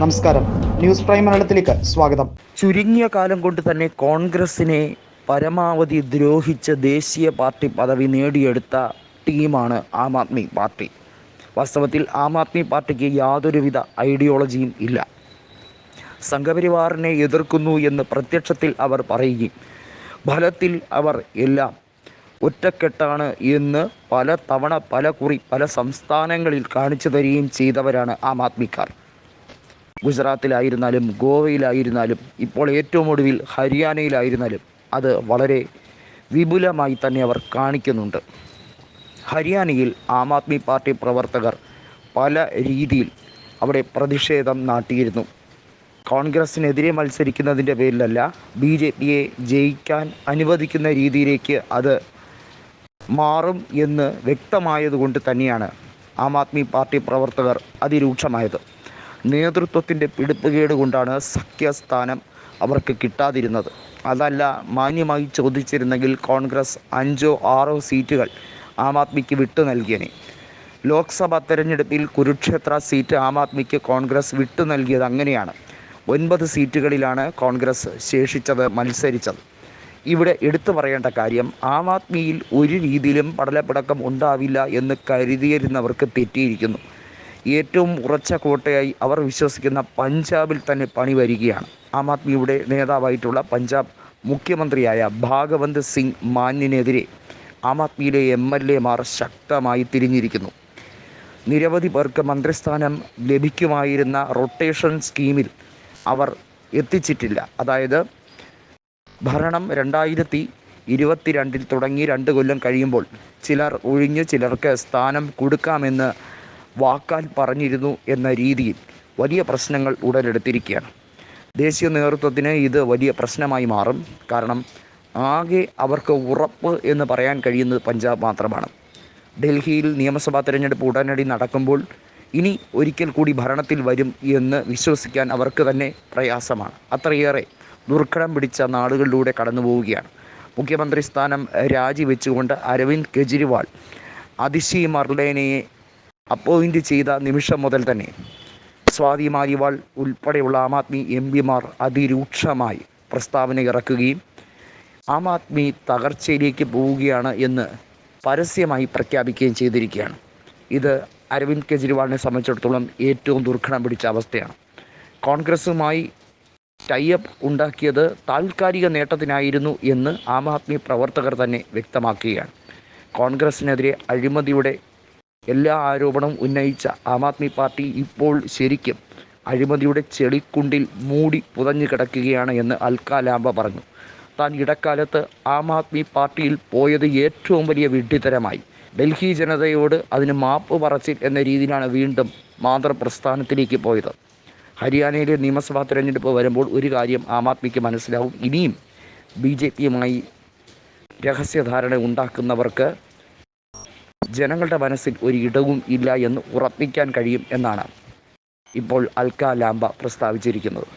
നമസ്കാരം. News prime മലയാളത്തിലേക്ക് സ്വാഗതം. ചുരുങ്ങിയ കാലം കൊണ്ട് തന്നെ കോൺഗ്രസിനെ പരമാവധി ദ്രോഹിച്ച ദേശീയ പാർട്ടി പദവി നേടിയെടുത്ത ടീമാണ് ആം ആദ്മി പാർട്ടി. വാസ്തവത്തിൽ ആം ആദ്മി പാർട്ടിക്ക് യാതൊരുവിധ ഐഡിയോളജിയും ഇല്ല. സംഘപരിവാറിനെ എതിർക്കുന്നു എന്ന് പ്രത്യക്ഷത്തിൽ അവർ പറയുകയും ഫലത്തിൽ അവർ എല്ലാം ഒറ്റക്കെട്ടാണ് എന്ന് പല തവണ പല കുറി പല സംസ്ഥാനങ്ങളിൽ കാണിച്ചു തരികയും ചെയ്തവരാണ് ആം ആദ്മിക്കാർ. ഗുജറാത്തിലായിരുന്നാലും ഗോവയിലായിരുന്നാലും ഇപ്പോൾ ഏറ്റവും ഒടുവിൽ ഹരിയാനയിലായിരുന്നാലും അത് വളരെ വിപുലമായി തന്നെ അവർ കാണിക്കുന്നുണ്ട്. ഹരിയാനയിൽ ആം ആദ്മി പാർട്ടി പ്രവർത്തകർ പല രീതിയിൽ അവിടെ പ്രതിഷേധം നാട്ടിയിരുന്നു. കോൺഗ്രസിനെതിരെ മത്സരിക്കുന്നതിന്റെ പേരിലല്ല ബി ജെ പിയെ ജയിക്കാൻ അനുവദിക്കുന്ന രീതിയിലേക്ക് അത് മാറും എന്ന് വ്യക്തമായതുകൊണ്ട് തന്നെയാണ് ആം ആദ്മി പാർട്ടി പ്രവർത്തകർ അതിരൂക്ഷമായത്. നേതൃത്വത്തിന്റെ പിടിപ്പുകേട് കൊണ്ടാണ് സഖ്യസ്ഥാനം അവർക്ക് കിട്ടാതിരുന്നത്. അതല്ല മാന്യമായി ചോദിച്ചിരുന്നെങ്കിൽ കോൺഗ്രസ് അഞ്ചോ ആറോ സീറ്റുകൾ ആം ആദ്മിക്ക് വിട്ടു നൽകിയനെ. ലോക്സഭാ തെരഞ്ഞെടുപ്പിൽ കുരുക്ഷേത്ര സീറ്റ് ആം ആദ്മിക്ക് കോൺഗ്രസ് വിട്ടു നൽകിയത് അങ്ങനെയാണ്. ഒൻപത് സീറ്റുകളിലാണ് കോൺഗ്രസ് ശേഷിച്ചത് മത്സരിച്ചത്. ഇവിടെ എടുത്തു പറയേണ്ട കാര്യം ആം ആദ്മിയിൽ ഒരു രീതിയിലും പടലപ്പിടക്കം ഉണ്ടാവില്ല എന്ന് കരുതിയിരുന്നവർക്ക് തെറ്റിയിരിക്കുന്നു. ഏറ്റവും ഉറച്ച കോട്ടയായി അവർ വിശ്വസിക്കുന്ന പഞ്ചാബിൽ തന്നെ പണി വരികയാണ്. ആം ആദ്മിയുടെ നേതാവായിട്ടുള്ള പഞ്ചാബ് മുഖ്യമന്ത്രിയായ ഭാഗവന്ത് സിംഗ് മാന്യനെതിരെ ആം ആദ്മിയിലെ എം എൽ എമാർ ശക്തമായി തിരിഞ്ഞിരിക്കുന്നു. നിരവധി പേർക്ക് മന്ത്രിസ്ഥാനം ലഭിക്കുമായിരുന്ന റൊട്ടേഷൻ സ്കീമിൽ അവർ എത്തിച്ചിട്ടില്ല. അതായത് ഭരണം രണ്ടായിരത്തി ഇരുപത്തിരണ്ടിൽ തുടങ്ങി രണ്ട് കൊല്ലം കഴിയുമ്പോൾ ചിലർ ഒഴിഞ്ഞ് ചിലർക്ക് സ്ഥാനം കൊടുക്കാമെന്ന് വാക്കാൽ പറഞ്ഞിരുന്നു എന്ന രീതിയിൽ വലിയ പ്രശ്നങ്ങൾ ഉടലെടുത്തിരിക്കുകയാണ്. ദേശീയ നേതൃത്വത്തിന് ഇത് വലിയ പ്രശ്നമായി മാറും. കാരണം ആകെ അവർക്ക് ഉറപ്പ് എന്ന് പറയാൻ കഴിയുന്നത് പഞ്ചാബ് മാത്രമാണ്. ഡൽഹിയിൽ നിയമസഭാ തിരഞ്ഞെടുപ്പ് ഉടനടി നടക്കുമ്പോൾ ഇനി ഒരിക്കൽ കൂടി ഭരണത്തിൽ വരും എന്ന് വിശ്വസിക്കാൻ അവർക്ക് തന്നെ പ്രയാസമാണ്. അത്രയേറെ ദുർഘടം പിടിച്ച നാടുകളിലൂടെ കടന്നു പോവുകയാണ്. മുഖ്യമന്ത്രി സ്ഥാനം രാജിവെച്ചുകൊണ്ട് അരവിന്ദ് കെജ്രിവാൾ അതിശി മർലേനയെ അപ്പോയിന്റ് ചെയ്ത നിമിഷം മുതൽ തന്നെ സ്വാതി മാലിവാൾ ഉൾപ്പെടെയുള്ള ആം ആദ്മി എം പിമാർ അതിരൂക്ഷമായി പ്രസ്താവന ഇറക്കുകയും ആം ആദ്മി തകർച്ചയിലേക്ക് പോവുകയാണ് എന്ന് പരസ്യമായി പ്രഖ്യാപിക്കുകയും ചെയ്തിരിക്കുകയാണ്. ഇത് അരവിന്ദ് കെജ്രിവാളിനെ സംബന്ധിച്ചിടത്തോളം ഏറ്റവും ദുർഘടം പിടിച്ച അവസ്ഥയാണ്. കോൺഗ്രസുമായി ടൈഅപ്പ് ഉണ്ടാക്കിയത് താൽക്കാലിക നേട്ടത്തിനായിരുന്നു എന്ന് ആം ആദ്മി പ്രവർത്തകർ തന്നെ വ്യക്തമാക്കുകയാണ്. കോൺഗ്രസിനെതിരെ അഴിമതിയുടെ എല്ലാ ആരോപണവും ഉന്നയിച്ച ആം ആദ്മി പാർട്ടി ഇപ്പോൾ ശരിക്കും അഴിമതിയുടെ ചെളിക്കുണ്ടിൽ മൂടി പുതഞ്ഞു കിടക്കുകയാണ് എന്ന് അൽക്ക ലാംബ പറഞ്ഞു. താൻ ഇടക്കാലത്ത് ആം ആദ്മി പാർട്ടിയിൽ പോയത് ഏറ്റവും വലിയ വിഡ്ഢിതരമായി. ഡൽഹി ജനതയോട് അതിന് മാപ്പ് പറച്ചിൽ എന്ന രീതിയിലാണ് വീണ്ടും മാതൃപ്രസ്ഥാനത്തിലേക്ക് പോയത്. ഹരിയാനയിലെ നിയമസഭാ തിരഞ്ഞെടുപ്പ് വരുമ്പോൾ ഒരു കാര്യം ആം ആദ്മിക്ക് മനസ്സിലാവും. ഇനിയും ബി ജെ പിയുമായി രഹസ്യധാരണ ഉണ്ടാക്കുന്നവർക്ക് ജനങ്ങളുടെ മനസ്സിൽ ഒരു ഇടവും ഇല്ല എന്ന് ഉറപ്പിക്കാൻ കഴിയും എന്നാണ് ഇപ്പോൾ അൽക്ക ലാംബ പ്രസ്താവിച്ചിരിക്കുന്നത്.